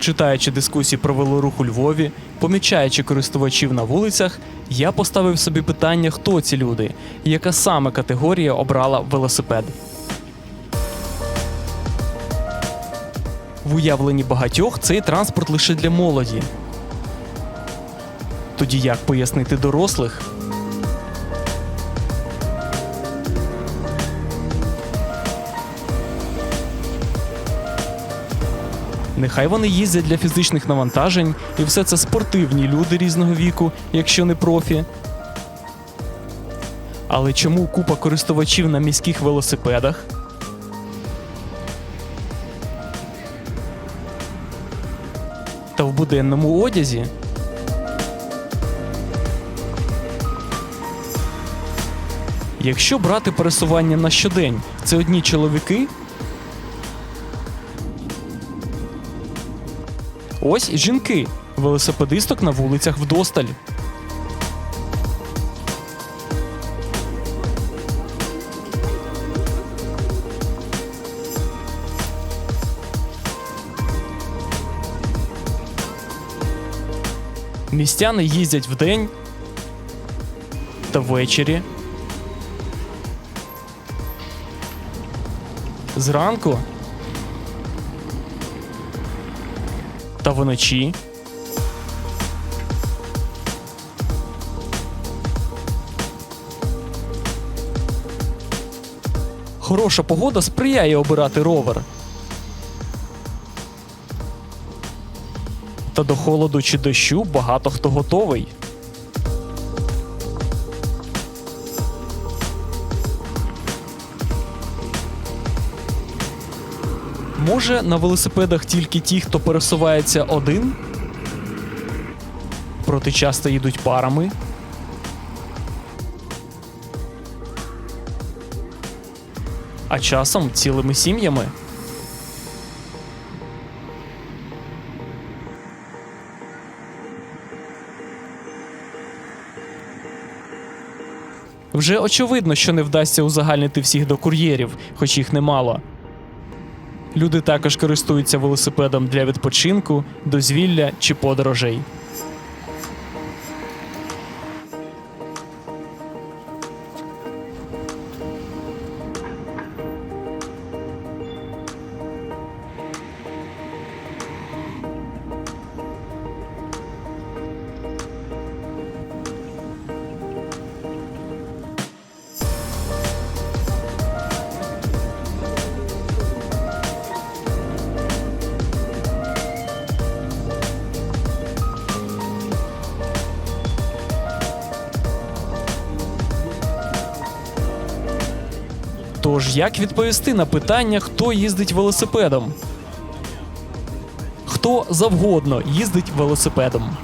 Читаючи дискусії про велорух у Львові, помічаючи користувачів на вулицях, я поставив собі питання, хто ці люди і яка саме категорія обрала велосипед. В уявленні багатьох цей транспорт лише для молоді. Тоді як пояснити дорослих? Нехай вони їздять для фізичних навантажень, і все це спортивні люди різного віку, якщо не профі. Але чому купа користувачів на міських велосипедах? Та в буденному одязі? Якщо брати пересування на щодень, це одні чоловіки, Ось жінки. Велосипедисток на вулицях вдосталь. Містяни їздять вдень та ввечері. Зранку та вночі. Хороша погода сприяє обирати ровер. Та до холоду чи дощу багато хто готовий. Може, на велосипедах тільки ті, хто пересувається один? Проте часто їдуть парами. А часом цілими сім'ями. Вже очевидно, що не вдасться узагальнити всіх до кур'єрів, хоч їх немало. Люди також користуються велосипедом для відпочинку, дозвілля чи подорожей. Тож як відповісти на питання, хто їздить велосипедом? Хто завгодно їздить велосипедом.